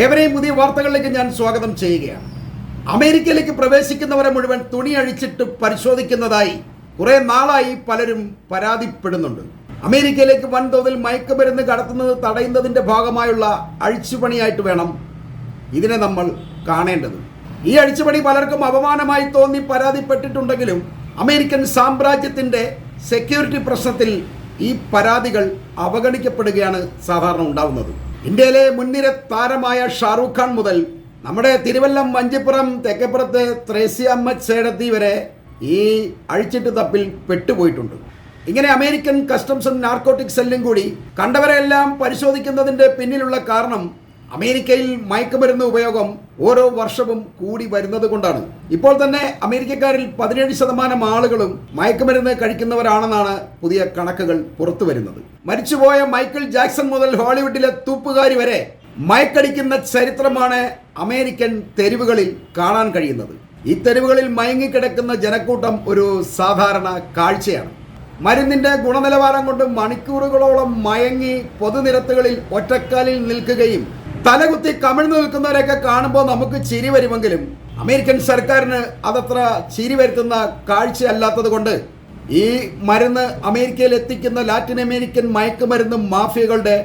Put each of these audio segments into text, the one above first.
ഏവരെയും പുതിയ വാർത്തകളിലേക്ക് ഞാൻ സ്വാഗതം ചെയ്യുകയാണ്. അമേരിക്കയിലേക്ക് പ്രവേശിക്കുന്നവരെ മുഴുവൻ തുണി അഴിച്ചിട്ട് പരിശോധിക്കുന്നതായി കുറെ നാളായി പലരും പരാതിപ്പെടുന്നുണ്ട്. അമേരിക്കയിലേക്ക് വൻതോതിൽ മയക്കുമരുന്ന് കടത്തുന്നത് തടയുന്നതിന്റെ ഭാഗമായുള്ള അഴിച്ചുപണിയായിട്ട് വേണം ഇതിനെ നമ്മൾ കാണേണ്ടത്. ഈ അഴിച്ചുപണി പലർക്കും അപമാനമായി തോന്നി പരാതിപ്പെട്ടിട്ടുണ്ടെങ്കിലും അമേരിക്കൻ സാമ്രാജ്യത്തിന്റെ സെക്യൂരിറ്റി പ്രശ്നത്തിൽ ഈ പരാതികൾ അവഗണിക്കപ്പെടുകയാണ് സാധാരണ ഉണ്ടാവുന്നത്. ഇന്ത്യയിലെ മുൻനിര താരമായ ഷാറൂഖ് ഖാൻ മുതൽ നമ്മുടെ തിരുവല്ലം വഞ്ചിപ്പുറം തെക്കപ്പുറത്ത് ത്രേസ്യാമ്മ ചേടത്തി വരെ ഈ അഴിച്ചിട്ട് തപ്പിൽ പെട്ടുപോയിട്ടുണ്ട്. ഇങ്ങനെ അമേരിക്കൻ കസ്റ്റംസ് നാർക്കോട്ടിക് സെല്ലും കൂടി കണ്ടവരെല്ലാം പരിശോധിക്കുന്നതിന്റെ പിന്നിലുള്ള കാരണം അമേരിക്കയിൽ മയക്കുമരുന്ന് ഉപയോഗം ഓരോ വർഷവും കൂടി വരുന്നത് കൊണ്ടാണ്. ഇപ്പോൾ തന്നെ അമേരിക്കക്കാരിൽ പതിനേഴ് ശതമാനം ആളുകളും മയക്കുമരുന്ന് കഴിക്കുന്നവരാണെന്നാണ് പുതിയ കണക്കുകൾ പുറത്തു വരുന്നത്. മരിച്ചുപോയ മൈക്കിൾ ജാക്സൺ മുതൽ ഹോളിവുഡിലെ തൂപ്പുകാരി വരെ മയക്കടിക്കുന്ന ചരിത്രമാണ് അമേരിക്കൻ തെരുവുകളിൽ കാണാൻ കഴിയുന്നത്. ഈ തെരുവുകളിൽ മയങ്ങിക്കിടക്കുന്ന ജനക്കൂട്ടം ഒരു സാധാരണ കാഴ്ചയാണ്. മരുന്നിന്റെ ഗുണനിലവാരം കൊണ്ട് മണിക്കൂറുകളോളം മയങ്ങി പൊതുനിരത്തുകളിൽ ഒറ്റക്കാലിൽ നിൽക്കുകയും തലകുത്തി കമിഴ്ന്നു നിൽക്കുന്നവരെയൊക്കെ കാണുമ്പോൾ നമുക്ക് ചിരി വരുമെങ്കിലും അമേരിക്കൻ സർക്കാരിന് അതത്ര ചിരി വരുത്തുന്ന കാഴ്ചയല്ലാത്തത് കൊണ്ട് ഈ മരുന്ന് അമേരിക്കയിൽ എത്തിക്കുന്ന ലാറ്റിൻ അമേരിക്കൻ മയക്കുമരുന്ന് മാഫിയകളുടെ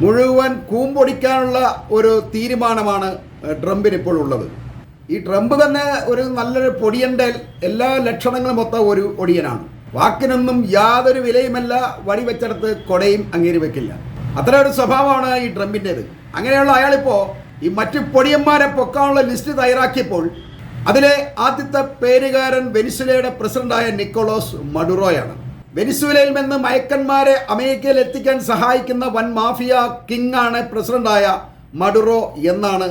മുഴുവൻ കൂമ്പൊടിക്കാനുള്ള ഒരു തീരുമാനമാണ് ട്രംപിന് ഇപ്പോൾ ഉള്ളത്. ഈ ട്രംപ് തന്നെ ഒരു നല്ലൊരു പൊടിയന്റെ എല്ലാ ലക്ഷണങ്ങളും മൊത്തം ഒരു ഒടിയനാണ്. വാക്കിനൊന്നും യാതൊരു വിലയുമല്ല വടി വെച്ചെടുത്ത് കൊടയും അങ്ങേരി വെക്കില്ല അത്ര ഒരു സ്വഭാവമാണ് ഈ ട്രംപിന്റെത്. അങ്ങനെയുള്ള അയാളിപ്പോൾ ഈ മറ്റ് പൊടിയന്മാരെ പൊക്കാനുള്ള ലിസ്റ്റ് തയ്യാറാക്കിയപ്പോൾ അതിലെ ആദ്യത്തെ പേരുകാരൻ വെനിസുലയുടെ പ്രസിഡന്റായ നിക്കോളോസ് മഡുറോയാണ്. വെനിസുലയിൽ നിന്ന് മയക്കന്മാരെ അമേരിക്കയിൽ എത്തിക്കാൻ സഹായിക്കുന്ന വൻ മാഫിയ കിങ് ആണ് പ്രസിഡന്റായ മഡുറോ എന്നാണ്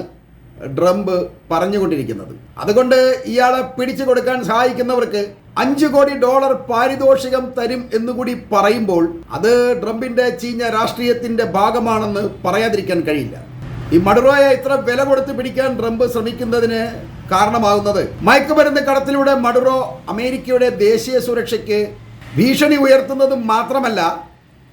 ട്രംപ് പറഞ്ഞുകൊണ്ടിരിക്കുന്നത്. അതുകൊണ്ട് ഇയാളെ പിടിച്ചു കൊടുക്കാൻ സഹായിക്കുന്നവർക്ക് അഞ്ചു കോടി ഡോളർ പാരിതോഷികം തരും എന്നുകൂടി പറയുമ്പോൾ അത് ട്രംപിന്റെ ചീഞ്ഞ രാഷ്ട്രീയത്തിന്റെ ഭാഗമാണെന്ന് പറയാതിരിക്കാൻ കഴിയില്ല. ഈ മഡുറോയെ ഇത്ര വില കൊടുത്ത് പിടിക്കാൻ ട്രംപ് ശ്രമിക്കുന്നതിന് കാരണമാകുന്നത് മയക്കുമരുന്ന് കടത്തിലൂടെ മഡുറോ അമേരിക്കയുടെ ദേശീയ സുരക്ഷയ്ക്ക് ഭീഷണി ഉയർത്തുന്നത് മാത്രമല്ല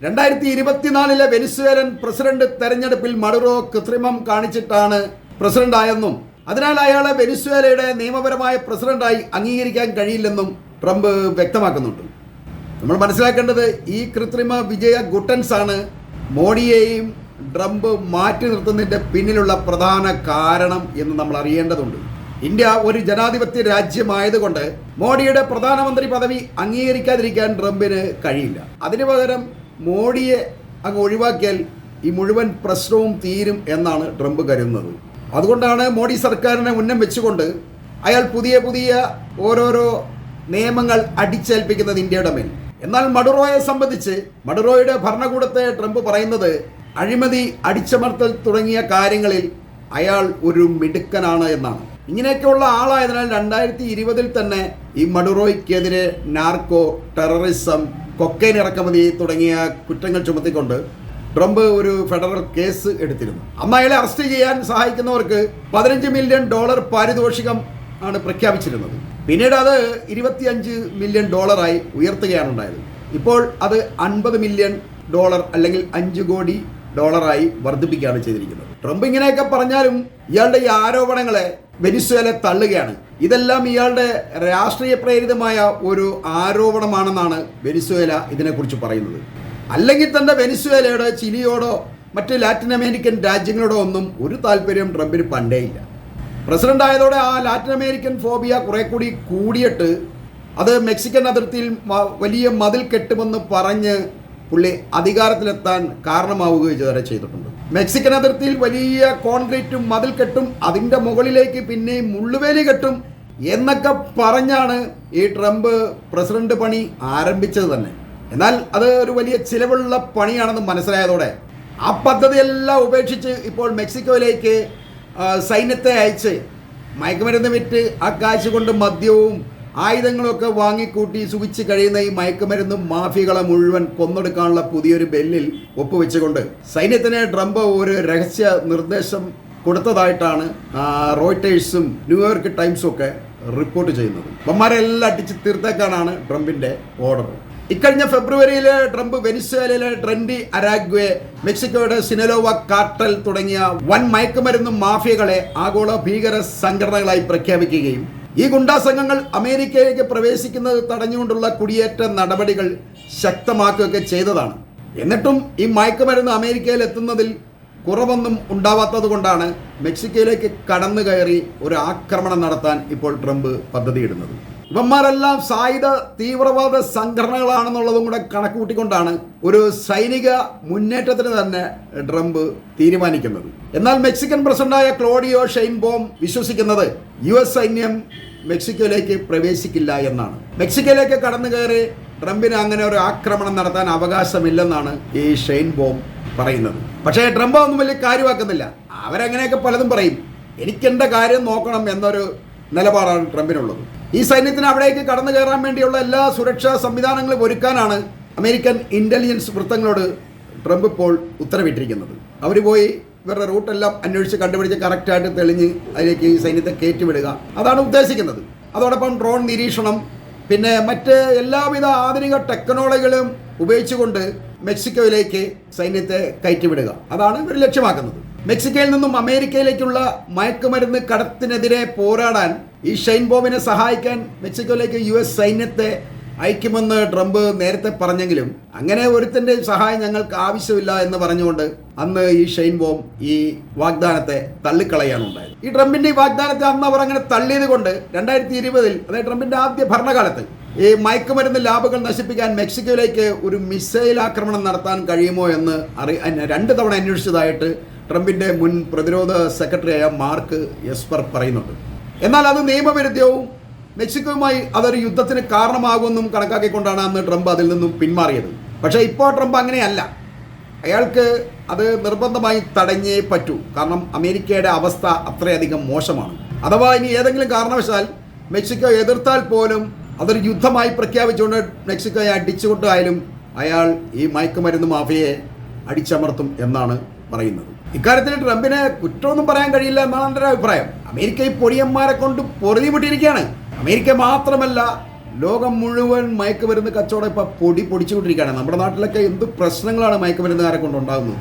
രണ്ടായിരത്തി ഇരുപത്തിനാലിലെ വെനിസ്വേലൻ പ്രസിഡന്റ് തെരഞ്ഞെടുപ്പിൽ മഡുറോ കൃത്രിമം കാണിച്ചിട്ടാണ് പ്രസിഡന്റായെന്നും അതിനാൽ അയാളെ വെനിസ്വേലയുടെ നിയമപരമായ പ്രസിഡന്റായി അംഗീകരിക്കാൻ കഴിയില്ലെന്നും ട്രംപ് വ്യക്തമാക്കുന്നുണ്ട്. നമ്മൾ മനസ്സിലാക്കേണ്ടത് ഈ കൃത്രിമ വിജയ ഗുട്ടൻസ് ആണ് മോഡിയെയും ട്രംപ് മാറ്റി നിർത്തുന്നതിന്റെ പിന്നിലുള്ള പ്രധാന കാരണം എന്ന് നമ്മൾ അറിയേണ്ടതുണ്ട്. ഇന്ത്യ ഒരു ജനാധിപത്യ രാജ്യമായതുകൊണ്ട് മോഡിയുടെ പ്രധാനമന്ത്രി പദവി അംഗീകരിക്കാതിരിക്കാൻ ട്രംപിന് കഴിയില്ല. അതിനു പകരം മോഡിയെ അങ്ങ് ഒഴിവാക്കിയാൽ ഈ മുഴുവൻ പ്രശ്നവും തീരും എന്നാണ് ട്രംപ് കരുതുന്നത്. അതുകൊണ്ടാണ് മോഡി സർക്കാരിനെ ഉന്നം വെച്ചുകൊണ്ട് അയാൾ പുതിയ പുതിയ ഓരോരോ നിയമങ്ങൾ അടിച്ചേൽപ്പിക്കുന്നത് ഇന്ത്യയുടെ മേൽ. എന്നാൽ മഡുറോയെ സംബന്ധിച്ച് മഡുറോയുടെ ഭരണകൂടത്തെ ട്രംപ് പറയുന്നത് അഴിമതി അടിച്ചമർത്തൽ തുടങ്ങിയ കാര്യങ്ങളിൽ അയാൾ ഒരു മിടുക്കനാണ് എന്നാണ്. ഇങ്ങനെയൊക്കെയുള്ള ആളായതിനാൽ രണ്ടായിരത്തി ഇരുപതിൽ തന്നെ ഈ മഡുറോയ്ക്കെതിരെ നാർക്കോ ടെററിസം കൊക്കൈൻ ഇറക്കുമതി തുടങ്ങിയ കുറ്റങ്ങൾ ചുമത്തിക്കൊണ്ട് ട്രംപ് ഒരു ഫെഡറൽ കേസ് എടുത്തിരുന്നു. അന്ന് അറസ്റ്റ് ചെയ്യാൻ സഹായിക്കുന്നവർക്ക് പതിനഞ്ച് മില്യൺ ഡോളർ പാരിതോഷികം ആണ് പ്രഖ്യാപിച്ചിരുന്നത്. പിന്നീട് അത് ഇരുപത്തിയഞ്ച് മില്യൺ ഡോളറായി ഉയർത്തുകയാണ് ഉണ്ടായത് ഇപ്പോൾ അത് അൻപത് മില്യൺ ഡോളർ അല്ലെങ്കിൽ അഞ്ച് കോടി ഡോളറായി വർദ്ധിപ്പിക്കുകയാണ് ചെയ്തിരിക്കുന്നത്. ട്രംപ് ഇങ്ങനെയൊക്കെ പറഞ്ഞാലും ഇയാളുടെ ഈ ആരോപണങ്ങളെ വെനിസ്വേല തള്ളുകയാണ്. ഇതെല്ലാം ഇയാളുടെ രാഷ്ട്രീയ പ്രേരിതമായ ഒരു ആരോപണമാണെന്നാണ് വെനിസ്വേല ഇതിനെക്കുറിച്ച് പറയുന്നത്. അല്ലെങ്കിൽ തന്നെ വെനിസ്വേലയോടോ ചിലിയോടോ മറ്റ് ലാറ്റിൻ അമേരിക്കൻ രാജ്യങ്ങളോടോ ഒന്നും ഒരു താല്പര്യം ട്രംപിന് പണ്ടേയില്ല പ്രസിഡന്റ് ആയതോടെ ആ ലാറ്റിൻ അമേരിക്കൻ ഫോബിയ കുറെ കൂടി കൂടിയിട്ട് അത് മെക്സിക്കൻ അതിർത്തിയിൽ വലിയ മതിൽ കെട്ടുമെന്ന് പറഞ്ഞ് പുള്ളി അധികാരത്തിലെത്താൻ കാരണമാവുകയും വരെ ചെയ്തിട്ടുണ്ട്. മെക്സിക്കൻ അതിർത്തിയിൽ വലിയ കോൺക്രീറ്റും മതിൽ കെട്ടും അതിന്റെ മുകളിലേക്ക് പിന്നെയും മുള്ളുവേലി കെട്ടും എന്നൊക്കെ പറഞ്ഞാണ് ഈ ട്രംപ് പ്രസിഡന്റ് പണി ആരംഭിച്ചത് തന്നെ. എന്നാൽ അത് ഒരു വലിയ ചിലവുള്ള പണിയാണെന്ന് മനസ്സിലായതോടെ ആ പദ്ധതിയെല്ലാം ഉപേക്ഷിച്ച് ഇപ്പോൾ മെക്സിക്കോയിലേക്ക് സൈന്യത്തെ അയച്ച് മയക്കുമരുന്ന് വിറ്റ് ആ കാശ് കൊണ്ട് മദ്യവും ആയുധങ്ങളൊക്കെ വാങ്ങിക്കൂട്ടി സുഖിച്ച് കഴിയുന്ന ഈ മയക്കുമരുന്ന് മാഫിയകളെ മുഴുവൻ കൊന്നൊടുക്കാനുള്ള പുതിയൊരു ബെല്ലിൽ ഒപ്പുവെച്ചുകൊണ്ട് സൈന്യത്തിന് ട്രംപ് ഒരു രഹസ്യ നിർദ്ദേശം കൊടുത്തതായിട്ടാണ് റോയിട്ടേഴ്സും ന്യൂയോർക്ക് ടൈംസും ഒക്കെ റിപ്പോർട്ട് ചെയ്യുന്നത്. അമ്മമാരെല്ലാം അടിച്ച് തീർത്തേക്കാനാണ് ട്രംപിന്റെ ഓർഡർ. ഇക്കഴിഞ്ഞ ഫെബ്രുവരിയിൽ ട്രംപ് വെനിസ്വേലയിലെ ട്രെൻഡി അരാഗ്വെ മെക്സിക്കോയുടെ സിനലോവ കാർട്ടൽ തുടങ്ങിയ വൻ മയക്കുമരുന്നും മാഫിയകളെ ആഗോള ഭീകര സംഘടനകളായി പ്രഖ്യാപിക്കുകയും ഈ ഗുണ്ടാ സംഘങ്ങൾ അമേരിക്കയിലേക്ക് പ്രവേശിക്കുന്നത് തടഞ്ഞുകൊണ്ടുള്ള കുടിയേറ്റ നടപടികൾ ശക്തമാക്കുകയൊക്കെ ചെയ്തതാണ്. എന്നിട്ടും ഈ മയക്കുമരുന്ന് അമേരിക്കയിൽ എത്തുന്നതിൽ കുറവൊന്നും ഉണ്ടാവാത്തത് കൊണ്ടാണ് മെക്സിക്കോയിലേക്ക് കടന്നു കയറി ഒരു ആക്രമണം നടത്താൻ ഇപ്പോൾ ട്രംപ് പദ്ധതിയിടുന്നത്. ഇവന്മാരെല്ലാം സായുധ തീവ്രവാദ സംഘടനകളാണെന്നുള്ളതും കൂടെ കണക്കുകൂട്ടിക്കൊണ്ടാണ് ഒരു സൈനിക മുന്നേറ്റത്തിന് തന്നെ ട്രംപ് തീരുമാനിക്കുന്നത്. എന്നാൽ മെക്സിക്കൻ പ്രസിഡന്റായ ക്ലോഡിയോ ഷെയിൻബോം വിശ്വസിക്കുന്നത് യു എസ് സൈന്യം മെക്സിക്കോയിലേക്ക് പ്രവേശിക്കില്ല എന്നാണ്. മെക്സിക്കോയിലേക്ക് കടന്നു കയറി ട്രംപിന് അങ്ങനെ ഒരു ആക്രമണം നടത്താൻ അവകാശമില്ലെന്നാണ് ഈ ഷെയിൻ ബോം പറയുന്നത്. പക്ഷേ ട്രംപ് ഒന്നും വലിയ കാര്യമാക്കുന്നില്ല. അവരങ്ങനെയൊക്കെ പലതും പറയും. എനിക്കെന്റെ കാര്യം നോക്കണം എന്നൊരു നിലപാടാണ് ട്രംപിനുള്ളത്. ഈ സൈന്യത്തിന് അവിടേക്ക് കടന്നു കയറാൻ വേണ്ടിയുള്ള എല്ലാ സുരക്ഷാ സംവിധാനങ്ങളും ഒരുക്കാനാണ് അമേരിക്കൻ ഇന്റലിജൻസ് വൃത്തങ്ങളോട് ട്രംപ് ഇപ്പോൾ ഉത്തരവിട്ടിരിക്കുന്നത്. അവർ പോയി ഇവരുടെ റൂട്ടെല്ലാം അന്വേഷിച്ച് കണ്ടുപിടിച്ച് കറക്റ്റായിട്ട് തെളിഞ്ഞ് അതിലേക്ക് ഈ സൈന്യത്തെ കയറ്റിവിടുക. അതാണ് ഉദ്ദേശിക്കുന്നത്. അതോടൊപ്പം ഡ്രോൺ നിരീക്ഷണം പിന്നെ മറ്റ് എല്ലാവിധ ആധുനിക ടെക്നോളജികളും ഉപയോഗിച്ചുകൊണ്ട് മെക്സിക്കോയിലേക്ക് സൈന്യത്തെ കയറ്റിവിടുക. അതാണ് ഇവർ ലക്ഷ്യമാക്കുന്നത്. മെക്സിക്കോയിൽ നിന്നും അമേരിക്കയിലേക്കുള്ള മയക്കുമരുന്ന് കടത്തിനെതിരെ പോരാടാൻ ഈ ഷൈൻ ബോബിനെ സഹായിക്കാൻ മെക്സിക്കോയിലേക്ക് യു എസ് സൈന്യത്തെ അയക്കുമെന്ന് ട്രംപ് നേരത്തെ പറഞ്ഞെങ്കിലും അങ്ങനെ ഒരുത്തിന്റെയും സഹായം ഞങ്ങൾക്ക് ആവശ്യമില്ല എന്ന് പറഞ്ഞുകൊണ്ട് അന്ന് ഈ ഷെയ്ൻ ബോം ഈ വാഗ്ദാനത്തെ തള്ളിക്കളയാണ് ഉണ്ടായത്. ഈ ട്രംപിന്റെ ഈ വാഗ്ദാനത്തെ അന്ന് അവർ അങ്ങനെ തള്ളിയത് കൊണ്ട് രണ്ടായിരത്തി ഇരുപതിൽ അതായത് ട്രംപിന്റെ ആദ്യ ഭരണകാലത്ത് ഈ മയക്കുമരുന്ന് ലാബുകൾ നശിപ്പിക്കാൻ മെക്സിക്കോയിലേക്ക് ഒരു മിസൈൽ ആക്രമണം നടത്താൻ കഴിയുമോ എന്ന് അറി രണ്ട് തവണ അന്വേഷിച്ചതായിട്ട് ട്രംപിന്റെ മുൻ പ്രതിരോധ സെക്രട്ടറിയായ മാർക്ക് എസ്പർ പറയുന്നുണ്ട്. എന്നാൽ അത് നിയമവിരുദ്ധവും മെക്സിക്കോയുമായി അതൊരു യുദ്ധത്തിന് കാരണമാകുമെന്നും കണക്കാക്കിക്കൊണ്ടാണ് അന്ന് ട്രംപ് അതിൽ നിന്നും പിന്മാറിയത്. പക്ഷേ ഇപ്പോൾ ട്രംപ് അങ്ങനെയല്ല. അയാൾക്ക് അത് നിർബന്ധമായി തടഞ്ഞേ പറ്റൂ. കാരണം അമേരിക്കയുടെ അവസ്ഥ അത്രയധികം മോശമാണ്. അഥവാ ഇനി ഏതെങ്കിലും കാരണവശാൽ മെക്സിക്കോ എതിർത്താൽ പോലും അതൊരു യുദ്ധമായി പ്രഖ്യാപിച്ചുകൊണ്ട് മെക്സിക്കോയെ അടിച്ചുകൊണ്ടായാലും അയാൾ ഈ മയക്കുമരുന്ന് മാഫിയെ അടിച്ചമർത്തും എന്നാണ് പറയുന്നത്. ഇക്കാര്യത്തിൽ ട്രംപിന് കുറ്റമൊന്നും പറയാൻ കഴിയില്ല എന്നാണ് എന്റെ അഭിപ്രായം. അമേരിക്ക ഈ പൊടിയന്മാരെ കൊണ്ട് പൊറുതി വിട്ടിരിക്കുകയാണ് അമേരിക്ക മാത്രമല്ല ലോകം മുഴുവൻ മയക്കുമരുന്ന് കച്ചവടം ഇപ്പം പൊടി പൊടിച്ചുകൊണ്ടിരിക്കുകയാണ്. നമ്മുടെ നാട്ടിലൊക്കെ എന്ത് പ്രശ്നങ്ങളാണ് മയക്കുമരുന്നുകാരെ കൊണ്ടുണ്ടാകുന്നത്?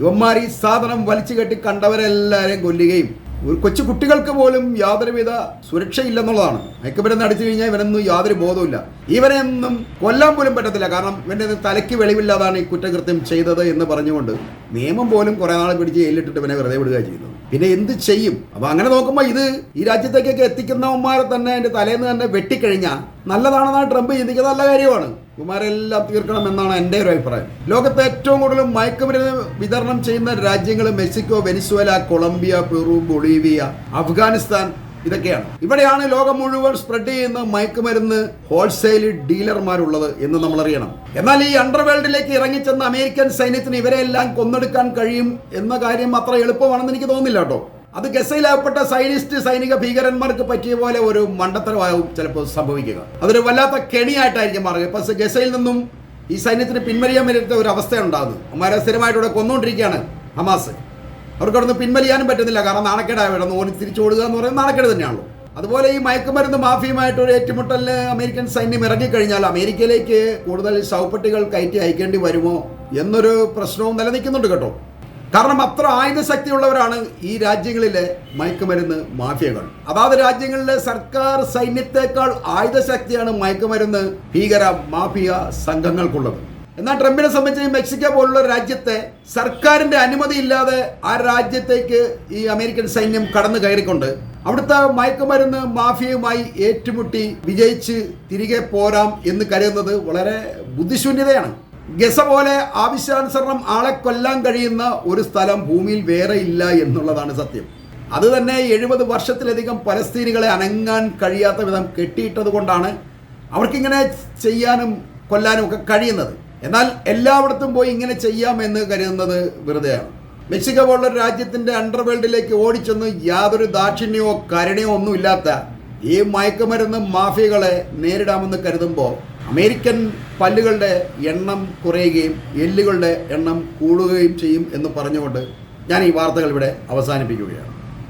ഇവന്മാർ ഈ സാധനം വലിച്ചു കെട്ടി കണ്ടവരെല്ലാവരെയും കൊല്ലുകയും ഒരു കൊച്ചു കുട്ടികൾക്ക് പോലും യാതൊരുവിധ സുരക്ഷയില്ലെന്നുള്ളതാണ്. മയക്കുമരുന്ന് അടിച്ചു കഴിഞ്ഞാൽ ഇവനൊന്നും യാതൊരു ബോധവുമില്ല. ഇവനെയൊന്നും കൊല്ലാൻ പോലും പറ്റത്തില്ല. കാരണം ഇവന്റെ തലയ്ക്ക് വെളിവില്ലാതാണ് ഈ കുറ്റകൃത്യം ചെയ്തത് എന്ന് പറഞ്ഞുകൊണ്ട് നിയമം പോലും കുറെ നാൾ പിടിച്ച് ജയിലിട്ടിട്ട് ഇവനെ വെറുതെ വിടുക ചെയ്യുന്നത്. പിന്നെ എന്ത് ചെയ്യും? അപ്പോൾ അങ്ങനെ നോക്കുമ്പോൾ ഇത് ഈ രാജ്യത്തേക്കൊക്കെ എത്തിക്കുന്നവന്മാരെ തന്നെ അതിന്റെ തലേന്ന് തന്നെ വെട്ടിക്കഴിഞ്ഞാൽ നല്ലതാണെന്നാണ് ട്രംപ് ചിന്തിക്കുന്നത്. നല്ല കാര്യമാണ്. കുമാരെല്ലാം തീർക്കണം എന്നാണ് എന്റെ ഒരു അഭിപ്രായം. ലോകത്ത് ഏറ്റവും കൂടുതൽ മയക്കുമരുന്ന് വിതരണം ചെയ്യുന്ന രാജ്യങ്ങൾ Mexico Venezuela Colombia Peru Bolivia Afghanistan ഇതൊക്കെയാണ്. ഇവിടെയാണ് ലോകം മുഴുവൻ സ്പ്രെഡ് ചെയ്യുന്ന മയക്കുമരുന്ന് ഹോൾസെയിൽ ഡീലർമാരുള്ളത് എന്ന് നമ്മൾ അറിയണം എന്നാൽ ഈ അണ്ടർവേൾഡിലേക്ക് ഇറങ്ങിച്ചെന്ന അമേരിക്കൻ സൈന്യത്തിന് ഇവരെല്ലാം കൊന്നെടുക്കാൻ കഴിയും എന്ന കാര്യം അത്ര എളുപ്പമാണെന്ന് എനിക്ക് തോന്നുന്നില്ല കേട്ടോ. അത് ഗസയിലാകപ്പെട്ട സൈനിസ്റ്റ് സൈനിക ഭീകരന്മാർക്ക് പറ്റിയ പോലെ ഒരു മണ്ടത്തരമാവും ചിലപ്പോൾ സംഭവിക്കുക. അതൊരു വല്ലാത്ത കെണിയായിട്ടായിരിക്കും മാറുക. ഇപ്പൊ ഗസയിൽ നിന്നും ഈ സൈന്യത്തിന് പിൻവലിയാൻ വരുത്ത ഒരു അവസ്ഥയുണ്ടാകുന്നു. അമ്മാരെ സ്ഥിരമായിട്ട് ഇവിടെ കൊന്നുകൊണ്ടിരിക്കുകയാണ് ഹമാസ്. അവർക്ക് അവിടെ നിന്ന് പിൻവലിയാനും പറ്റുന്നില്ല. കാരണം നാണക്കേടാണ് ഓടി തിരിച്ചു ഓടുക എന്ന് പറയുന്നത് നാണക്കേട് തന്നെയാണല്ലോ. അതുപോലെ ഈ മയക്കുമരുന്ന് മാഫിയുമായിട്ട് ഒരു ഏറ്റുമുട്ടലിന് അമേരിക്കൻ സൈന്യം ഇറങ്ങിക്കഴിഞ്ഞാൽ അമേരിക്കയിലേക്ക് കൂടുതൽ ശവപ്പെട്ടികൾ കയറ്റി അയക്കേണ്ടി വരുമോ എന്നൊരു പ്രശ്നവും നിലനിൽക്കുന്നുണ്ട് കേട്ടോ. കാരണം അത്ര ആയുധശക്തിയുള്ളവരാണ് ഈ രാജ്യങ്ങളിലെ മയക്കുമരുന്ന് മാഫിയകൾ. അതാത് രാജ്യങ്ങളിലെ സർക്കാർ സൈന്യത്തെക്കാൾ ആയുധശക്തിയാണ് മയക്കുമരുന്ന് ഭീകര മാഫിയ സംഘങ്ങൾക്കുള്ളത്. എന്നാൽ ട്രംപിനെ സംബന്ധിച്ച് മെക്സിക്കോ പോലുള്ള രാജ്യത്തെ സർക്കാരിന്റെ അനുമതി ഇല്ലാതെ ആ രാജ്യത്തേക്ക് ഈ അമേരിക്കൻ സൈന്യം കടന്നു കയറിക്കൊണ്ട് അവിടുത്തെ മയക്കുമരുന്ന് മാഫിയയുമായി ഏറ്റുമുട്ടി വിജയിച്ച് തിരികെ പോരാം എന്ന് കരുതുന്നത് വളരെ ബുദ്ധിശൂന്യതയാണ്. ഗസ പോലെ ആവശ്യാനുസരണം ആളെ കൊല്ലാൻ കഴിയുന്ന ഒരു സ്ഥലം ഭൂമിയിൽ വേറെ ഇല്ല എന്നുള്ളതാണ് സത്യം. അത് തന്നെ എഴുപത് വർഷത്തിലധികം പലസ്തീനികളെ അനങ്ങാൻ കഴിയാത്ത വിധം കെട്ടിയിട്ടത് കൊണ്ടാണ് അവർക്കിങ്ങനെ ചെയ്യാനും കൊല്ലാനും ഒക്കെ കഴിയുന്നത്. എന്നാൽ എല്ലായിടത്തും പോയി ഇങ്ങനെ ചെയ്യാമെന്ന് കരുതുന്നത് വെറുതെയാണ്. മെക്സിക്കോ പോലുള്ള രാജ്യത്തിന്റെ അണ്ടർവേൾഡിലേക്ക് ഓടിച്ചെന്ന് യാതൊരു ദാക്ഷിണ്യമോ കരുണയോ ഒന്നും ഇല്ലാത്ത ഈ മയക്കുമരുന്ന് മാഫിയകളെ നേരിടാമെന്ന് കരുതുമ്പോൾ അമേരിക്കൻ പല്ലുകളുടെ എണ്ണം കുറയുകയും എല്ലുകളുടെ എണ്ണം കൂടുകയും ചെയ്യും എന്ന് പറഞ്ഞുകൊണ്ട് ഞാൻ ഈ വാർത്തകൾ ഇവിടെ അവസാനിപ്പിക്കുകയാണ്.